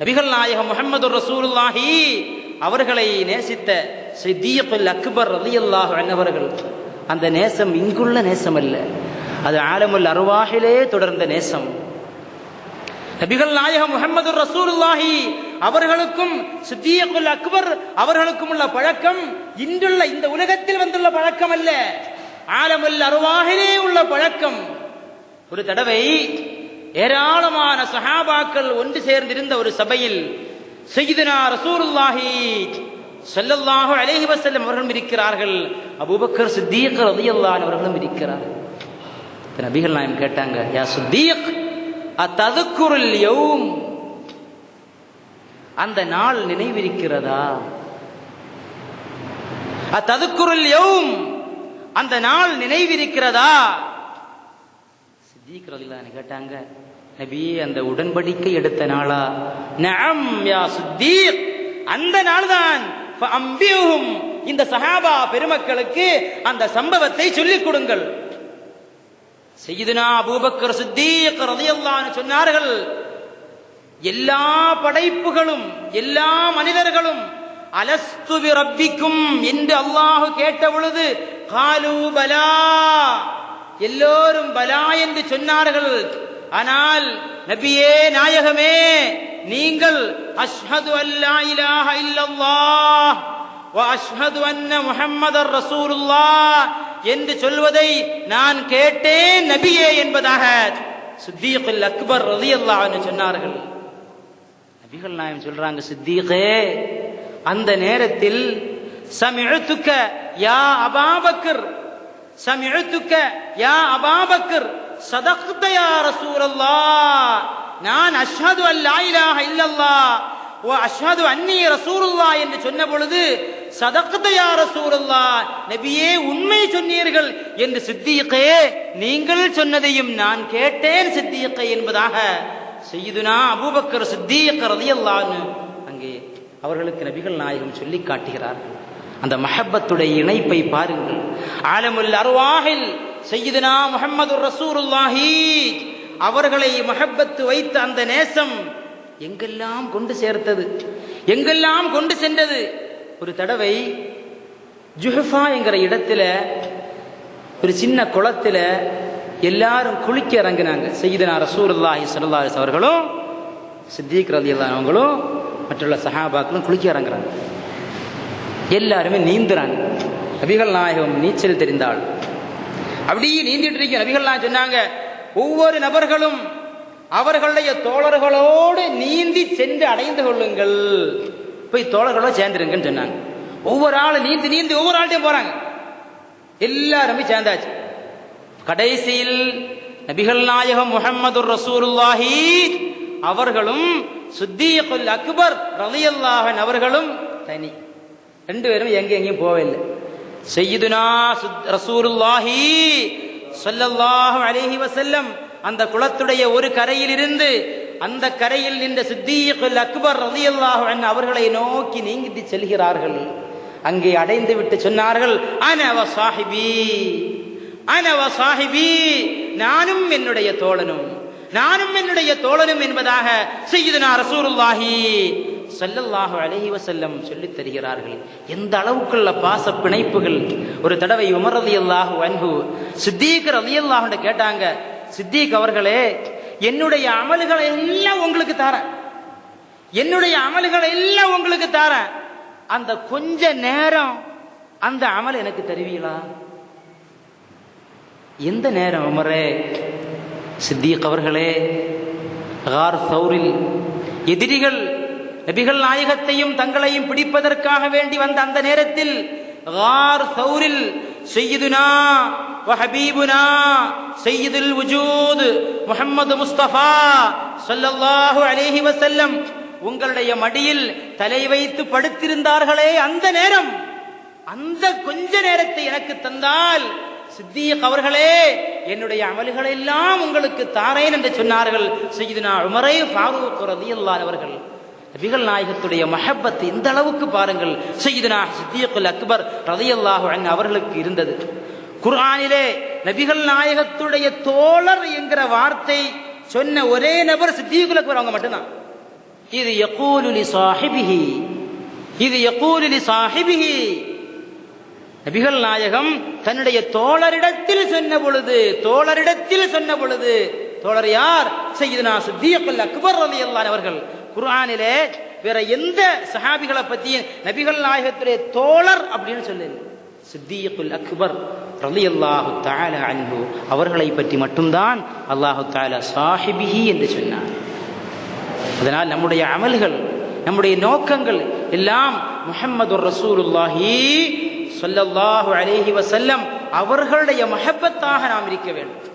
நபிகள் நாயகம் முகமது ரசூலுல்லாஹி அவர்களை நேசித்த சித்தியக்குல் அக்பர் ரலியல்லாஹு அன்னவர்கள் அந்த நேசம் இங்குள்ள நேசம் அல்ல. அது ஆலமுல் அருவாகிலே தொடர்ந்த நேசம். நபிகள் நாயகம் முகமது ரசூலுல்லாஹி அவர்களுக்கும் சித்தியக்குல் அக்பர் அவர்களுக்கும் உள்ள பழக்கம் இன்றுள்ள இந்த உலகத்தில் வந்துள்ள பழக்கம் அல்ல. ஆலமுல் அருவாகிலே உள்ள பழக்கம். ஒரு தடவை ஏராளமான சஹாபாக்கள் ஒன்று சேர்ந்திருந்த ஒரு சபையில் செய்தனா ரசூலுல்லாஹி செல்லல்லாஹோ அலேஹி வசல்லம் அவர்களும் இருக்கிறார்கள். அபூபக்கர் சித்தீக் ரலியல்லாஹு அவர்களும் இருக்கிறார்கள். நபிகள் நாயம் கேட்டாங்க யா சித்தீக் அத்ததுக்குருள் யௌம்? அந்த நாள் நினைவிருக்கிறதா? அத்ததுக்குருள் யௌம்? அந்த நாள் நினைவிருக்கிறதா? சித்தீக் ரலியல்லாஹு கேட்டாங்க நபியே அந்த உடன்படிக்கை எடுத்த நாளா? நம் யா சுத்தீர் அந்த நாள் தான் இந்த சஹாபா பெருமக்களுக்கு அந்த சம்பவத்தை சொல்லிக் கொடுங்கள். செய்யுதுனா அபூபக்கர் சித்தீக் ரதியல்லான்னு சொன்னார்கள் எல்லா படைப்புகளும் எல்லா மனிதர்களும் அலஸ்து ரப்பிக்கும் என்று அல்லாஹு கேட்ட பொழுது காலு பலா. எல்லோரும் பலா என்று சொன்னார்கள். ஆனால் நபியே நாயகமே நீங்கள் அஷ்ஹது அல்லா இலாஹ இல்லல்லாஹ் வ அஷ்ஹது அன்ன முஹம்மதர் ரசூலுல்லாஹ் என்று சொல்வதை நான் கேட்டேன் நபியே என்பதாக சித்தீக்குல் அக்பர் ரலியல்லாஹு அன்ஹு சொன்னார்கள். நபிகள் நாயம் சொல்றாங்க சித்தீகே அந்த நேரத்தில் சமிழுத்துக்க யா அபாபக்கர் சமிழுத்துக்க யா அபாபக்கர் சதக்த யா நான் அஷ்ஹது அல்லா இலாஹ இல்லல்லா ஓ அஷ்ஹது அன்னி ரசூலுல்லாஹ் என்று சொன்ன பொழுது சதக்தயா நபியே உண்மை சொன்னீர்கள் என்று சித்தியக்கே நீங்கள் சொன்னதையும் நான் கேட்டேன் சித்தியக்கை என்பதாக செய்யுதுனா அபூபக்கர் சித்தீக் ரதியல்லான்னு அங்கே அவர்களுக்கு நபிகள் நாயகம் சொல்லி காட்டுகிறார்கள். அந்த மஹப்பத்துடைய இணைப்பை பாருங்கள். ஆலமுல் அருவாகில் செய்யுதுனா முகமது ரசூருல்லாஹி அவர்களை மஹப்பத்து வைத்த அந்த நேசம் எங்கெல்லாம் கொண்டு சேர்த்தது? எங்கெல்லாம் கொண்டு சென்றது? ஒரு தடவை ஜுஹஃபா என்கிற இடத்துல ஒரு சின்ன குளத்துல எல்லாரும் குளிக்க இறங்கினாங்க. செய்தனா ரசூலுல்லாஹி சல்லாஸ் அவர்களும் சித்திக் ரலியல்லாஹு அவங்களும் மற்றுள்ள சஹாபாக்களும் குளிக்க இறங்குறாங்க. எல்லாருமே நீந்துறாங்க. நபிகள் நாயகம் நீச்சல் தெரிந்தாள் அப்படியே நீந்திட்டு இருக்க நபிகள்லாம் சொன்னாங்க. ஒவ்வொரு நபர்களும் அவர்களுடைய தோழர்களோடு நீந்தி சென்று அடைந்து கொள்ளுங்கள். போய் தோழர்களோடு சேர்ந்துருங்கன்னு சொன்னாங்க. ஒவ்வொரு ஆள் நீந்தி நீந்தி ஒவ்வொரு ஆள்கிட்டையும் போறாங்க. எல்லாருமே சேர்ந்தாச்சு. கடைசியில் நபிகள் நாயகம் முகமது ரசூலுல்லாஹி அவர்களும் சுத்தியகுல் அக்பர் ரலியல்லாஹன் அவர்களும் தனி. ரெண்டு பேரும் எங்க எங்கேயும் போவில்லை செய்யுதுனா ரசூலுல்லாஹி சொல்லல்லாஹு அலைஹி வஸல்லம் அந்த குளத்துடைய ஒரு கரையில் இருந்து அந்த கரையில் நின்ற சித்தீக்குல் அக்பர் ரலியல்லாஹு அன்ஹு அவர்களை நோக்கி நீங்கிட்டு செல்கிறார்கள். அங்கே அடைந்து விட்டு சொன்னார்கள் அனவ சாஹிபி அனவ சாஹிபி நானும் என்னுடைய தோழனும் நானும் என்னுடைய தோழனும் என்பதாக செய்யுதுனா ரசூருல்லாஹி ஸல்லல்லாஹு அலைஹி செல்லம் சொல்லித் தருகிறார்கள். எந்த அளவுக்குள்ள பாச பிணைப்புகள்? ஒரு தடவை உமர் ரலியல்லாஹு அன்ஹு அலி அல்லாஹு கேட்டாங்க சித்தீக் அவர்களே என்னுடைய அமல்களை எல்லாம் உங்களுக்கு தரேன். என்னுடைய அமல்களை எல்லாம் உங்களுக்கு தரேன். அந்த கொஞ்ச நேரம் அந்த அமல் எனக்கு தருவீங்களா எந்த நேரம் உமரே சித்தீக் அவர்களே? கார் சௌரில் எதிரிகள் நபிகள் நாயகத்தையும் தங்களையும் பிடிப்பதற்காக வேண்டி வந்த அந்த நேரத்தில் கார் சௌரில் செய்யுதுனா وحبيبنا سيد الوجود முஹம்மது முஸ்தபா ஸல்லல்லாஹு அலைஹி வஸல்லம் உங்களுடைய மடியில் தலை வைத்து படுத்திருந்தார்களே அந்த நேரம் அந்த கொஞ்ச நேரத்தை எனக்கு தந்தால் சித்திக் அவர்களே என்னுடைய அமல்களை எல்லாம் உங்களுக்கு தாரேன் என்று சொன்னார்கள் செய்தினா உமரே ஃபாரூக் ரலியல்லாஹு அவர்கள் நபிகள் நாயகத்துடைய மஹப்பத் இந்த அளவுக்கு பாருங்கள். செய்தினா சித்தியக்குல் அக்பர் ரதையல்லாஹு அன்ஹு அவர்களுக்கு இருந்தது. குர்ஆனிலே நபிகள் நாயகத்துடைய தோழர் என்கிற வார்த்தை சொன்ன ஒரே நபர் சித்தியக்குல் அக்பர் அவங்க மட்டும்தான். இது யகூலுலி சாஹிபிஹி. இது யகூலுலி சாஹிபிஹி. நபிகள் நாயகம் தன்னுடைய தோழரிடத்தில் சொன்ன பொழுது தோழரிடத்தில் சொன்ன பொழுது தோழர் யார்? செய்தனா சித்தியக்குல் அக்பர் ரதையல்லான் அவர்கள். குர்ஆனிலே வேற எந்த சஹாபிகளை பத்தியும் நபிகள் நாயகத்துடைய தோழர் அப்படின்னு சொல்லுங்க சித்தியக்குல் அக்பர் ரலியல்லாஹு தால அன்பு அவர்களை பற்றி மட்டும்தான் அல்லாஹு தால சாஹிபிஹி என்று சொன்னார். அதனால் நம்முடைய அமல்கள் நம்முடைய நோக்கங்கள் எல்லாம் முஹம்மது ரசூலுல்லாஹி சொல்லல்லாஹு அலேஹி வசல்லம் அவர்களுடைய மஹப்பத்தாக நாம் இருக்க வேண்டும்.